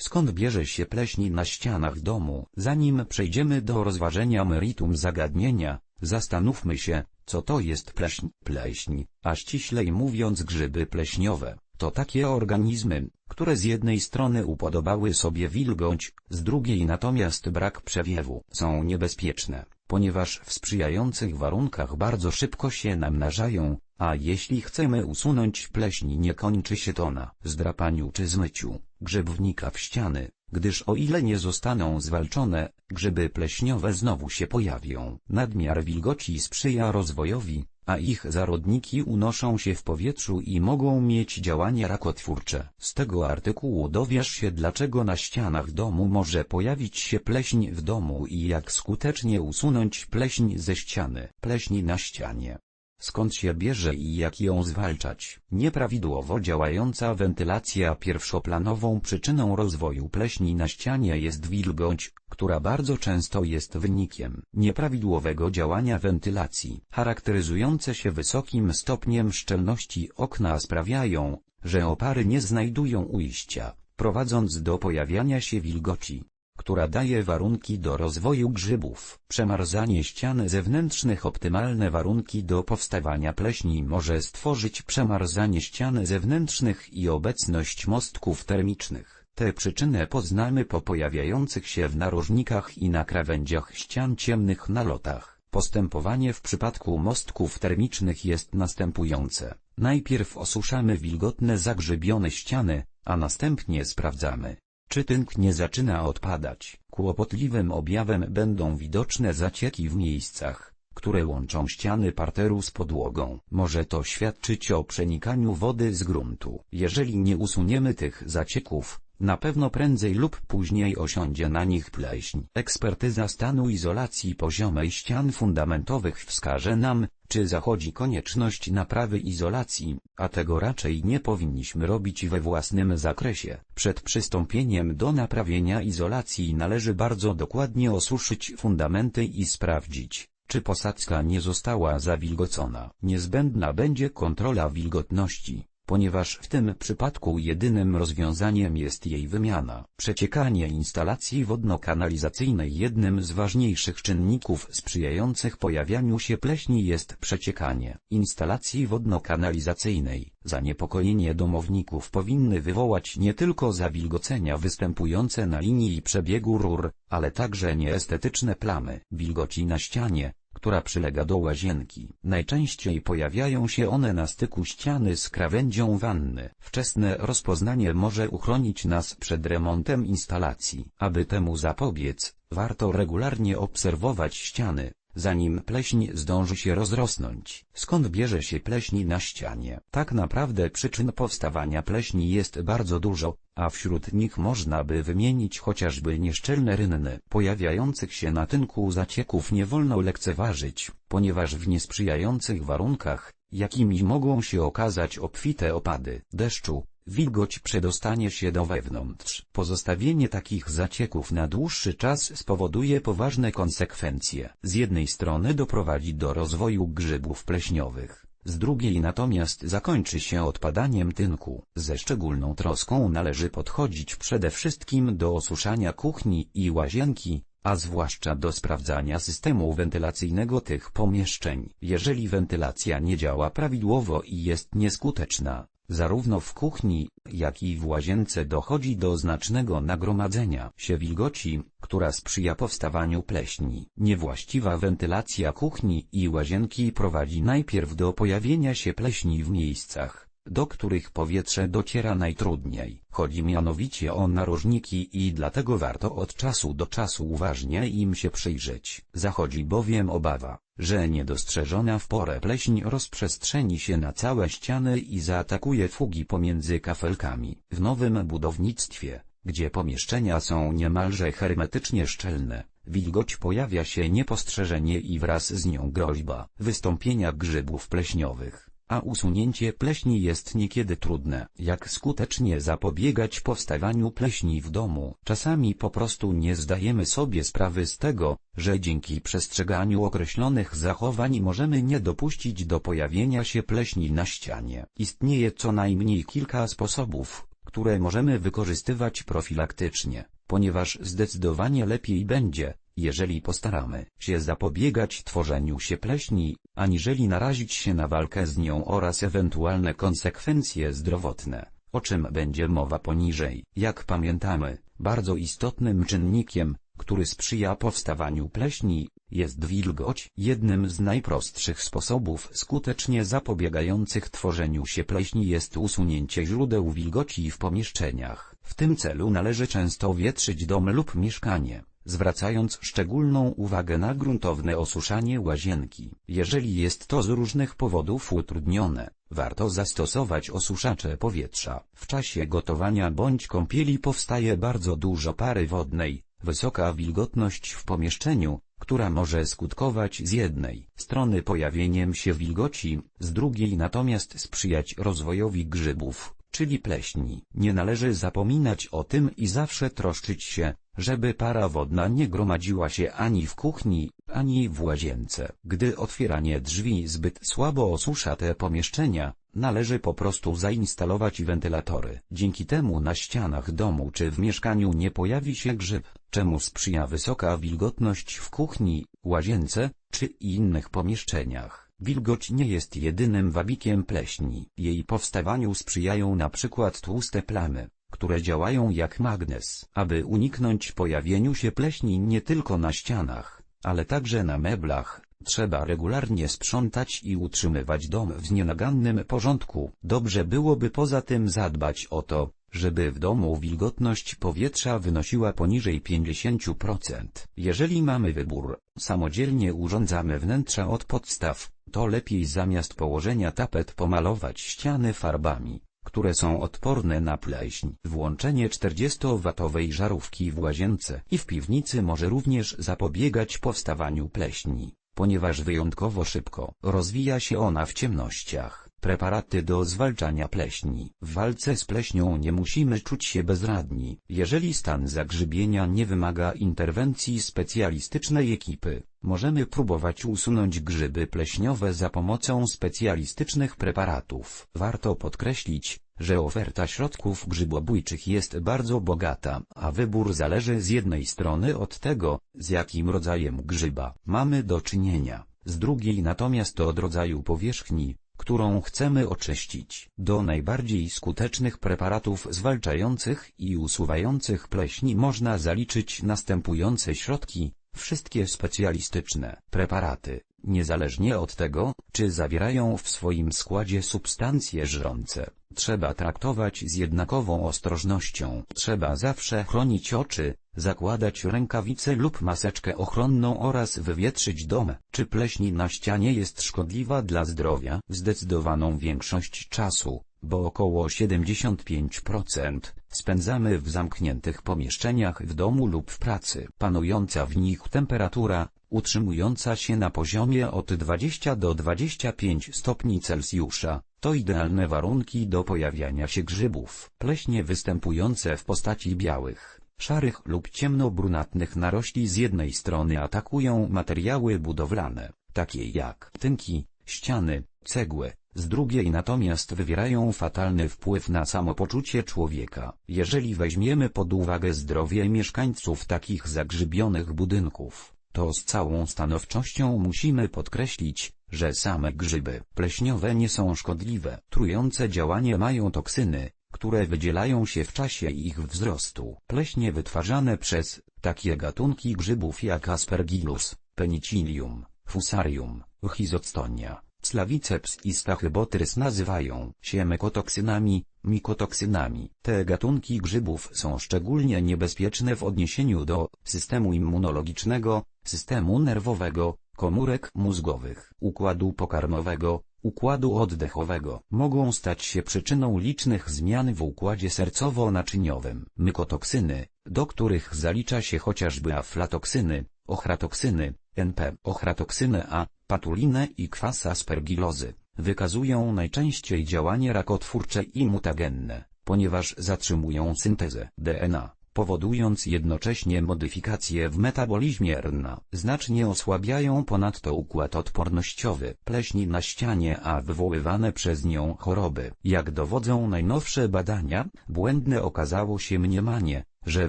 Skąd bierze się pleśń na ścianach domu? Zanim przejdziemy do rozważenia meritum zagadnienia, zastanówmy się, co to jest pleśń. Pleśń, a ściślej mówiąc grzyby pleśniowe, to takie organizmy, które z jednej strony upodobały sobie wilgoć, z drugiej natomiast brak przewiewu. Są niebezpieczne, ponieważ w sprzyjających warunkach bardzo szybko się namnażają, a jeśli chcemy usunąć pleśń nie kończy się to na zdrapaniu czy zmyciu grzybownika w ściany, gdyż o ile nie zostaną zwalczone, grzyby pleśniowe znowu się pojawią. Nadmiar wilgoci sprzyja rozwojowi, a ich zarodniki unoszą się w powietrzu i mogą mieć działania rakotwórcze. Z tego artykułu dowiesz się dlaczego na ścianach domu może pojawić się pleśń w domu i jak skutecznie usunąć pleśń ze ściany. Pleśń na ścianie skąd się bierze i jak ją zwalczać. Nieprawidłowo działająca wentylacja pierwszoplanową przyczyną rozwoju pleśni na ścianie jest wilgoć, która bardzo często jest wynikiem nieprawidłowego działania wentylacji. Charakteryzujące się wysokim stopniem szczelności okna sprawiają, że opary nie znajdują ujścia, prowadząc do pojawiania się wilgoci która daje warunki do rozwoju grzybów. Przemarzanie ścian zewnętrznych Optymalne warunki do powstawania pleśni może stworzyć przemarzanie ścian zewnętrznych i obecność mostków termicznych. Te przyczynę poznamy po pojawiających się w narożnikach i na krawędziach ścian ciemnych nalotach. Postępowanie w przypadku mostków termicznych jest następujące. Najpierw osuszamy wilgotne zagrzybione ściany, a następnie sprawdzamy, czy tynk nie zaczyna odpadać? Kłopotliwym objawem będą widoczne zacieki w miejscach, które łączą ściany parteru z podłogą. Może to świadczyć o przenikaniu wody z gruntu. Jeżeli nie usuniemy tych zacieków, na pewno prędzej lub później osiądzie na nich pleśń. Ekspertyza stanu izolacji poziomej ścian fundamentowych wskaże nam, czy zachodzi konieczność naprawy izolacji, a tego raczej nie powinniśmy robić we własnym zakresie. Przed przystąpieniem do naprawienia izolacji należy bardzo dokładnie osuszyć fundamenty i sprawdzić, czy posadzka nie została zawilgocona. Niezbędna będzie kontrola wilgotności ponieważ w tym przypadku jedynym rozwiązaniem jest jej wymiana. Przeciekanie instalacji wodno-kanalizacyjnej Jednym z ważniejszych czynników sprzyjających pojawianiu się pleśni jest przeciekanie instalacji wodno-kanalizacyjnej. Zaniepokojenie domowników powinny wywołać nie tylko zawilgocenia występujące na linii przebiegu rur, ale także nieestetyczne plamy wilgoci na ścianie, która przylega do łazienki. Najczęściej pojawiają się one na styku ściany z krawędzią wanny. Wczesne rozpoznanie może uchronić nas przed remontem instalacji. Aby temu zapobiec, warto regularnie obserwować ściany, zanim pleśń zdąży się rozrosnąć. Skąd bierze się pleśń na ścianie? Tak naprawdę przyczyn powstawania pleśni jest bardzo dużo, a wśród nich można by wymienić chociażby nieszczelne rynny. Pojawiających się na tynku zacieków nie wolno lekceważyć, ponieważ w niesprzyjających warunkach, jakimi mogą się okazać obfite opady deszczu, wilgoć przedostanie się do wewnątrz. Pozostawienie takich zacieków na dłuższy czas spowoduje poważne konsekwencje. Z jednej strony doprowadzi do rozwoju grzybów pleśniowych, z drugiej natomiast zakończy się odpadaniem tynku. Ze szczególną troską należy podchodzić przede wszystkim do osuszania kuchni i łazienki, a zwłaszcza do sprawdzania systemu wentylacyjnego tych pomieszczeń. Jeżeli wentylacja nie działa prawidłowo i jest nieskuteczna, Zarówno w kuchni, jak i w łazience dochodzi do znacznego nagromadzenia się wilgoci, która sprzyja powstawaniu pleśni. Niewłaściwa wentylacja kuchni i łazienki prowadzi najpierw do pojawienia się pleśni w miejscach, do których powietrze dociera najtrudniej. Chodzi mianowicie o narożniki i dlatego warto od czasu do czasu uważnie im się przyjrzeć. Zachodzi bowiem obawa, że niedostrzeżona w porę pleśń rozprzestrzeni się na całe ściany i zaatakuje fugi pomiędzy kafelkami. W nowym budownictwie, gdzie pomieszczenia są niemalże hermetycznie szczelne, wilgoć pojawia się niepostrzeżenie i wraz z nią groźba wystąpienia grzybów pleśniowych a usunięcie pleśni jest niekiedy trudne. Jak skutecznie zapobiegać powstawaniu pleśni w domu? Czasami po prostu nie zdajemy sobie sprawy z tego, że dzięki przestrzeganiu określonych zachowań możemy nie dopuścić do pojawienia się pleśni na ścianie. Istnieje co najmniej kilka sposobów, które możemy wykorzystywać profilaktycznie, ponieważ zdecydowanie lepiej będzie, jeżeli postaramy się zapobiegać tworzeniu się pleśni, aniżeli narazić się na walkę z nią oraz ewentualne konsekwencje zdrowotne, o czym będzie mowa poniżej. Jak pamiętamy, bardzo istotnym czynnikiem, który sprzyja powstawaniu pleśni, jest wilgoć. Jednym z najprostszych sposobów skutecznie zapobiegających tworzeniu się pleśni jest usunięcie źródeł wilgoci w pomieszczeniach. W tym celu należy często wietrzyć dom lub mieszkanie zwracając szczególną uwagę na gruntowne osuszanie łazienki. Jeżeli jest to z różnych powodów utrudnione, warto zastosować osuszacze powietrza. W czasie gotowania bądź kąpieli powstaje bardzo dużo pary wodnej, wysoka wilgotność w pomieszczeniu, która może skutkować z jednej strony pojawieniem się wilgoci, z drugiej natomiast sprzyjać rozwojowi grzybów, czyli pleśni. Nie należy zapominać o tym i zawsze troszczyć się, żeby para wodna nie gromadziła się ani w kuchni, ani w łazience. Gdy otwieranie drzwi zbyt słabo osusza te pomieszczenia, należy po prostu zainstalować wentylatory. Dzięki temu na ścianach domu czy w mieszkaniu nie pojawi się grzyb, czemu sprzyja wysoka wilgotność w kuchni, łazience, czy innych pomieszczeniach. Wilgoć nie jest jedynym wabikiem pleśni. Jej powstawaniu sprzyjają na przykład tłuste plamy, które działają jak magnes. Aby uniknąć pojawieniu się pleśni nie tylko na ścianach, ale także na meblach, trzeba regularnie sprzątać i utrzymywać dom w nienagannym porządku. Dobrze byłoby poza tym zadbać o to, żeby w domu wilgotność powietrza wynosiła poniżej 50%. Jeżeli mamy wybór, samodzielnie urządzamy wnętrza od podstaw, to lepiej zamiast położenia tapet pomalować ściany farbami które są odporne na pleśń. Włączenie 40-watowej żarówki w łazience i w piwnicy może również zapobiegać powstawaniu pleśni, ponieważ wyjątkowo szybko rozwija się ona w ciemnościach. Preparaty do zwalczania pleśni. W walce z pleśnią nie musimy czuć się bezradni. Jeżeli stan zagrzybienia nie wymaga interwencji specjalistycznej ekipy, możemy próbować usunąć grzyby pleśniowe za pomocą specjalistycznych preparatów. Warto podkreślić, że oferta środków grzybobójczych jest bardzo bogata, a wybór zależy z jednej strony od tego, z jakim rodzajem grzyba mamy do czynienia, z drugiej natomiast od rodzaju powierzchni, którą chcemy oczyścić. Do najbardziej skutecznych preparatów zwalczających i usuwających pleśni można zaliczyć następujące środki, wszystkie specjalistyczne preparaty, niezależnie od tego, czy zawierają w swoim składzie substancje żrące. Trzeba traktować z jednakową ostrożnością. Trzeba zawsze chronić oczy, zakładać rękawice lub maseczkę ochronną oraz wywietrzyć dom. Czy pleśń na ścianie jest szkodliwa dla zdrowia? Zdecydowaną większość czasu, bo około 75%, spędzamy w zamkniętych pomieszczeniach w domu lub w pracy. Panująca w nich temperatura, utrzymująca się na poziomie od 20 do 25 stopni Celsjusza, to idealne warunki do pojawiania się grzybów. Pleśnie występujące w postaci białych, szarych lub ciemno-brunatnych narośli z jednej strony atakują materiały budowlane, takie jak tynki, ściany, cegły, z drugiej natomiast wywierają fatalny wpływ na samopoczucie człowieka. Jeżeli weźmiemy pod uwagę zdrowie mieszkańców takich zagrzybionych budynków, to z całą stanowczością musimy podkreślić, że same grzyby pleśniowe nie są szkodliwe. Trujące działanie mają toksyny, które wydzielają się w czasie ich wzrostu. Pleśnie wytwarzane przez takie gatunki grzybów jak Aspergillus, Penicillium, Fusarium, Rhizostonia, Slawiceps i Stachybotrys nazywają się mykotoksynami, mikotoksynami. Te gatunki grzybów są szczególnie niebezpieczne w odniesieniu do systemu immunologicznego, systemu nerwowego, komórek mózgowych, układu pokarmowego, układu oddechowego. Mogą stać się przyczyną licznych zmian w układzie sercowo-naczyniowym. Mykotoksyny, do których zalicza się chociażby aflatoksyny, ochratoksyny, NP, ochratoksynę A, patulinę i kwas aspergilozy, wykazują najczęściej działanie rakotwórcze i mutagenne, ponieważ zatrzymują syntezę DNA. Powodując jednocześnie modyfikacje w metabolizmie RNA. Znacznie osłabiają ponadto układ odpornościowy, pleśni na ścianie a wywoływane przez nią choroby. Jak dowodzą najnowsze badania, błędne okazało się mniemanie, że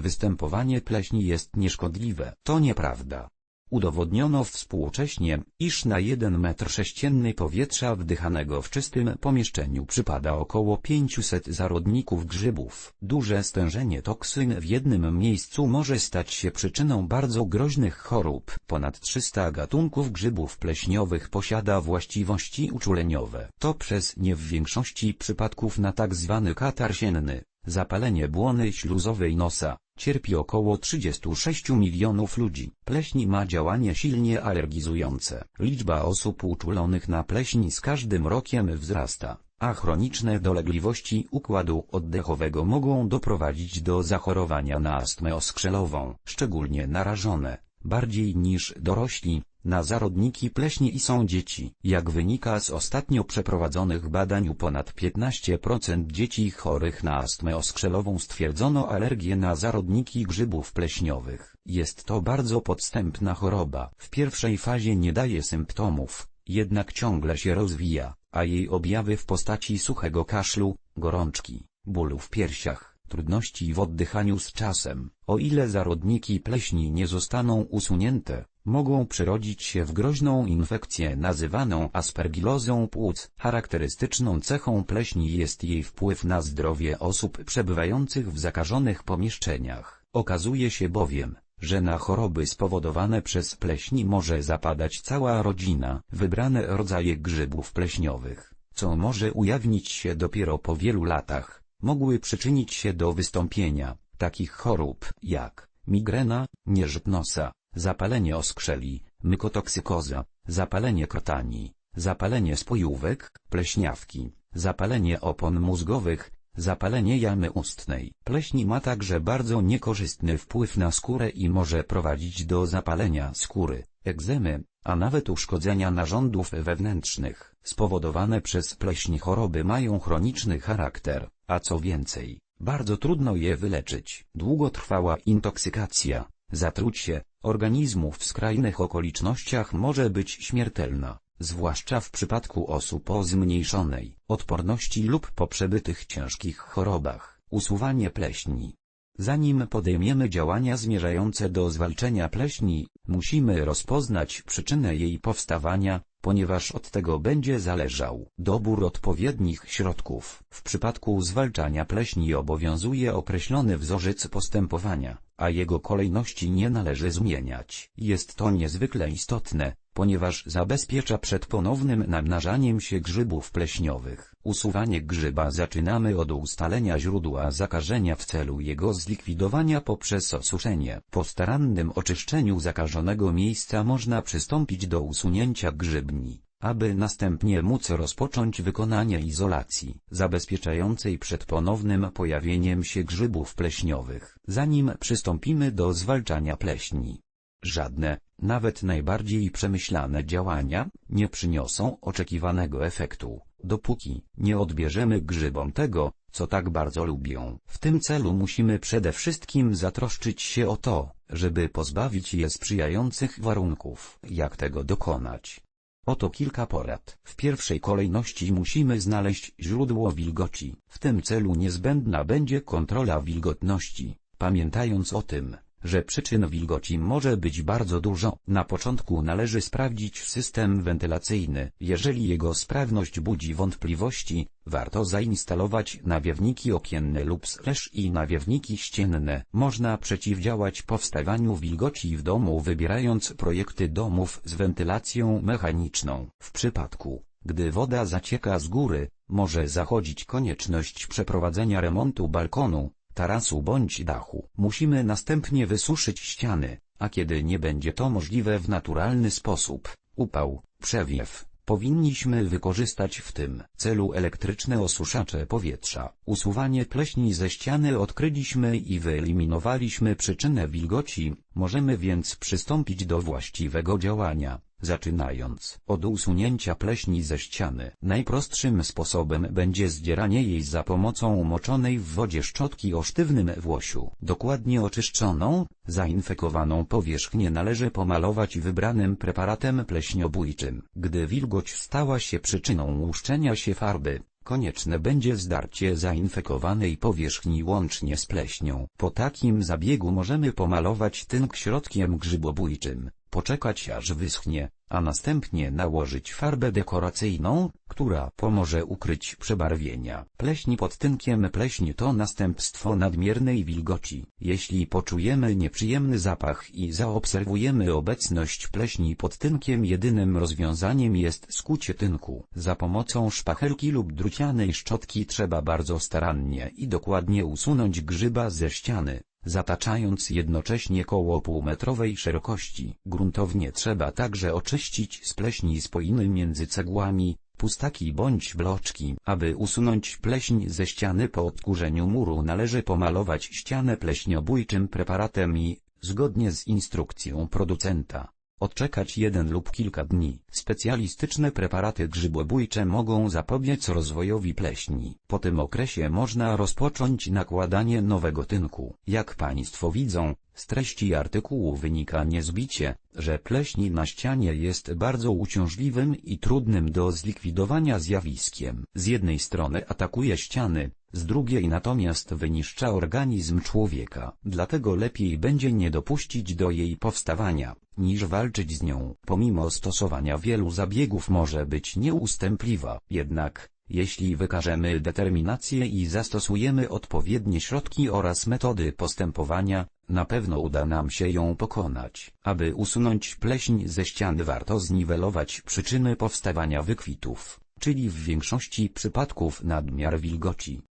występowanie pleśni jest nieszkodliwe. To nieprawda. Udowodniono współcześnie, iż na 1 metr sześcienny powietrza wdychanego w czystym pomieszczeniu przypada około 500 zarodników grzybów. Duże stężenie toksyn w jednym miejscu może stać się przyczyną bardzo groźnych chorób. Ponad 300 gatunków grzybów pleśniowych posiada właściwości uczuleniowe. To przez nie w większości przypadków na tzw. Tak katar sienny, zapalenie błony śluzowej nosa, Cierpi około 36 milionów ludzi. Pleśń ma działanie silnie alergizujące. Liczba osób uczulonych na pleśń z każdym rokiem wzrasta, a chroniczne dolegliwości układu oddechowego mogą doprowadzić do zachorowania na astmę oskrzelową. Szczególnie narażone, bardziej niż dorośli, na zarodniki pleśni i są dzieci. Jak wynika z ostatnio przeprowadzonych badań u ponad 15% dzieci chorych na astmę oskrzelową stwierdzono alergię na zarodniki grzybów pleśniowych. Jest to bardzo podstępna choroba. W pierwszej fazie nie daje symptomów, jednak ciągle się rozwija, a jej objawy w postaci suchego kaszlu, gorączki, bólu w piersiach, trudności w oddychaniu z czasem, o ile zarodniki pleśni nie zostaną usunięte, mogą przerodzić się w groźną infekcję nazywaną aspergillozą płuc. Charakterystyczną cechą pleśni jest jej wpływ na zdrowie osób przebywających w zakażonych pomieszczeniach. Okazuje się bowiem, że na choroby spowodowane przez pleśni może zapadać cała rodzina. Wybrane rodzaje grzybów pleśniowych, co może ujawnić się dopiero po wielu latach, mogły przyczynić się do wystąpienia takich chorób jak migrena, nierzyt nosa, zapalenie oskrzeli, mykotoksykoza, zapalenie krotani, zapalenie spojówek, pleśniawki, zapalenie opon mózgowych, zapalenie jamy ustnej. Pleśń ma także bardzo niekorzystny wpływ na skórę i może prowadzić do zapalenia skóry, egzemy, a nawet uszkodzenia narządów wewnętrznych. Spowodowane przez pleśń choroby mają chroniczny charakter, a co więcej, bardzo trudno je wyleczyć. Długotrwała intoksykacja, zatrucie, organizmu w skrajnych okolicznościach może być śmiertelna, zwłaszcza w przypadku osób o zmniejszonej odporności lub po przebytych ciężkich chorobach. Usuwanie pleśni Zanim podejmiemy działania zmierzające do zwalczenia pleśni, musimy rozpoznać przyczynę jej powstawania, ponieważ od tego będzie zależał dobór odpowiednich środków. W przypadku zwalczania pleśni obowiązuje określony wzorzec postępowania, a jego kolejności nie należy zmieniać. Jest to niezwykle istotne, ponieważ zabezpiecza przed ponownym namnażaniem się grzybów pleśniowych. Usuwanie grzyba zaczynamy od ustalenia źródła zakażenia w celu jego zlikwidowania poprzez osuszenie. Po starannym oczyszczeniu zakażonego miejsca można przystąpić do usunięcia grzybni aby następnie móc rozpocząć wykonanie izolacji zabezpieczającej przed ponownym pojawieniem się grzybów pleśniowych, zanim przystąpimy do zwalczania pleśni. Żadne, nawet najbardziej przemyślane działania, nie przyniosą oczekiwanego efektu, dopóki nie odbierzemy grzybom tego, co tak bardzo lubią. W tym celu musimy przede wszystkim zatroszczyć się o to, żeby pozbawić je sprzyjających warunków. Jak tego dokonać? Oto kilka porad. W pierwszej kolejności musimy znaleźć źródło wilgoci. W tym celu niezbędna będzie kontrola wilgotności. Pamiętając o tym, że przyczyn wilgoci może być bardzo dużo. Na początku należy sprawdzić system wentylacyjny. Jeżeli jego sprawność budzi wątpliwości, warto zainstalować nawiewniki okienne lub slash i nawiewniki ścienne. Można przeciwdziałać powstawaniu wilgoci w domu wybierając projekty domów z wentylacją mechaniczną. W przypadku, gdy woda zacieka z góry, może zachodzić konieczność przeprowadzenia remontu balkonu, tarasu bądź dachu. Musimy następnie wysuszyć ściany, a kiedy nie będzie to możliwe w naturalny sposób, upał, przewiew, powinniśmy wykorzystać w tym celu elektryczne osuszacze powietrza. Usuwanie pleśni ze ściany odkryliśmy i wyeliminowaliśmy przyczynę wilgoci, możemy więc przystąpić do właściwego działania Zaczynając od usunięcia pleśni ze ściany, najprostszym sposobem będzie zdzieranie jej za pomocą umoczonej w wodzie szczotki o sztywnym włosiu. Dokładnie oczyszczoną, zainfekowaną powierzchnię należy pomalować wybranym preparatem pleśniobójczym. Gdy wilgoć stała się przyczyną łuszczenia się farby, Konieczne będzie zdarcie zainfekowanej powierzchni łącznie z pleśnią. Po takim zabiegu możemy pomalować tynk środkiem grzybobójczym, poczekać aż wyschnie, a następnie nałożyć farbę dekoracyjną, która pomoże ukryć przebarwienia. Pleśń pod tynkiem Pleśń to następstwo nadmiernej wilgoci. Jeśli poczujemy nieprzyjemny zapach i zaobserwujemy obecność pleśni pod tynkiem jedynym rozwiązaniem jest skucie tynku. Za pomocą szpachelki lub drucianej szczotki trzeba bardzo starannie i dokładnie usunąć grzyba ze ściany zataczając jednocześnie koło półmetrowej szerokości. Gruntownie trzeba także oczyścić z pleśni spoiny między cegłami, pustaki bądź bloczki. Aby usunąć pleśń ze ściany po odkurzeniu muru należy pomalować ścianę pleśniobójczym preparatem i, zgodnie z instrukcją producenta, odczekać jeden lub kilka dni. Specjalistyczne preparaty grzybobójcze mogą zapobiec rozwojowi pleśni. Po tym okresie można rozpocząć nakładanie nowego tynku. Jak Państwo widzą, z treści artykułu wynika niezbicie, że pleśni na ścianie jest bardzo uciążliwym i trudnym do zlikwidowania zjawiskiem. Z jednej strony atakuje ściany, z drugiej natomiast wyniszcza organizm człowieka. Dlatego lepiej będzie nie dopuścić do jej powstawania, niż walczyć z nią. Pomimo stosowania wielu zabiegów może być nieustępliwa. Jednak, jeśli wykażemy determinację i zastosujemy odpowiednie środki oraz metody postępowania, na pewno uda nam się ją pokonać. Aby usunąć pleśń ze ścian warto zniwelować przyczyny powstawania wykwitów, czyli w większości przypadków nadmiar wilgoci.